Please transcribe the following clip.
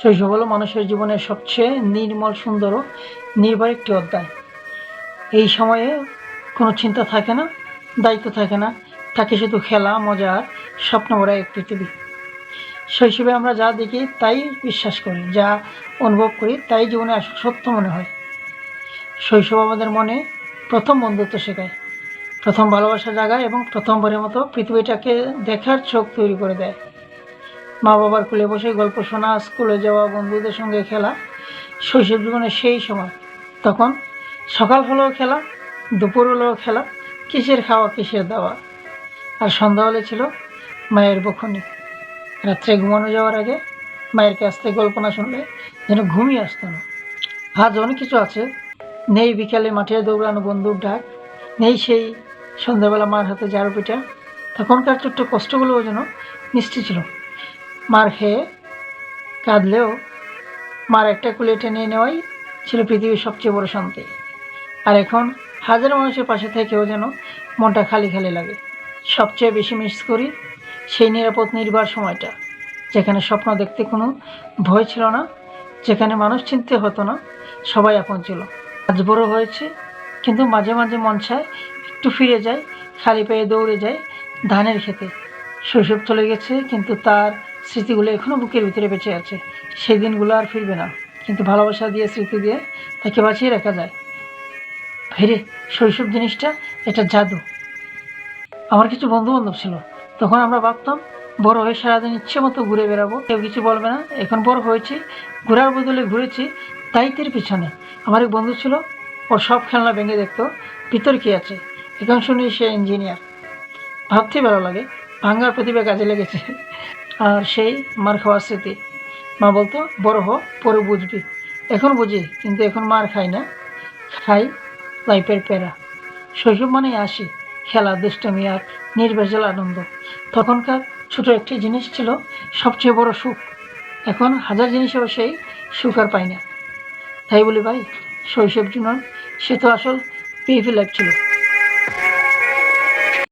শৈশব হলো মানুষের জীবনের সবচেয়ে নির্মল সুন্দর ও নির্ভর একটি অধ্যায়। এই সময়ে কোনো চিন্তা থাকে না, দায়িত্ব থাকে না, থাকে শুধু খেলা, মজা আর স্বপ্ন ভরা এক পৃথিবী শৈশবে আমরা যা দেখি তাই বিশ্বাস করি, যা অনুভব করি তাই জীবনে আসল সত্য মনে হয়। শৈশব আমাদের মনে প্রথম বন্ধুত্ব শেখায়, প্রথম ভালোবাসা জাগায় এবং প্রথমবারের মতো পৃথিবীটাকে দেখার চোখ তৈরি করে দেয়। মা বাবার কোলে বসে গল্প শোনা, স্কুলে যাওয়া, বন্ধুদের সঙ্গে খেলা, শৈশব জীবনের সেই সময়। তখন সকাল হলেও খেলা, দুপুর হলেও খেলা, কিসের খাওয়া, কিসের দেওয়া। আর সন্ধ্যা হলে ছিল মায়ের বখনি রাত্রে ঘুমানো যাওয়ার আগে মায়ের কাছ থেকে গল্প না শুনলে যেন ঘুমিয়ে আসতো না। আজ অনেক কিছু আছে। নেই বিকালে মাঠে দৌড়ানো বন্দুক ডাক, নেই সেই সন্ধ্যাবেলা মার হাতে ঝাড়ু পিঠা তখনকার ছোট্ট কষ্টগুলোও যেন মিষ্টি ছিল। মার খেয়ে কাঁদলেও মার একটা কুলে টেনে নেওয়াই ছিল পৃথিবীর সবচেয়ে বড় শান্তি। আর এখন হাজার মানুষের পাশে থেকেও যেন মনটা খালি খালি লাগে। সবচেয়ে বেশি মিস করি সেই নিরাপদ নির্বার সময়টা, যেখানে স্বপ্ন দেখতে কোনো ভয় ছিল না, যেখানে মানুষ চিনতে হতো না, সবাই আপন ছিল। আজ বড় হয়েছে, কিন্তু মাঝে মাঝে মন চায় একটু ফিরে যায়, খালি পায়ে দৌড়ে যায় ধানের খেতে শৈশব চলে গেছে, কিন্তু তার স্মৃতিগুলো এখনও বুকের ভিতরে বেঁচে আছে। সেই দিনগুলো আর ফিরবে না। কিন্তু ভালোবাসা দিয়ে, স্মৃতি দিয়ে তাকে বাঁচিয়ে রাখা যায়। ফিরে শৈশব জিনিসটা, এটা জাদু। আমার কিছু বন্ধু বান্ধব ছিল। তখন আমরা ভাবতাম, বড় হয়ে সারাদিন ইচ্ছে মতো ঘুরে বেড়াবো। কেউ কিছু বলবে না। এখন বড় হয়েছি, ঘোরার বদলে ঘুরেছি দায়িত্বের পিছনে। আমার এক বন্ধু ছিল ওর সব খেলনা ভেঙে দেখতো। ভিতর কি আছে? এখন শুনি সে ইঞ্জিনিয়ার। ভাবতেই ভালো লাগে ভাঙ্গার প্রতিভা কাজে লেগেছে। আর সেই মার খাওয়ার স্মৃতি। মা বলতো, বড় হ, পরে বুঝবি। এখন বুঝি, কিন্তু এখন মার খাই না। খাই লাইফের প্যারা। শৈশব মানেই আসি খেলা, দুষ্টমি আর নির্ভেজাল আনন্দ। তখনকার ছোট একটি জিনিস ছিল সবচেয়ে বড় সুখ। এখন হাজার জিনিসেও সেই সুখ আর পাই না। তাই বলি ভাই, শৈশব জীবন সে তো আসল পিএফি লাইফ ছিল।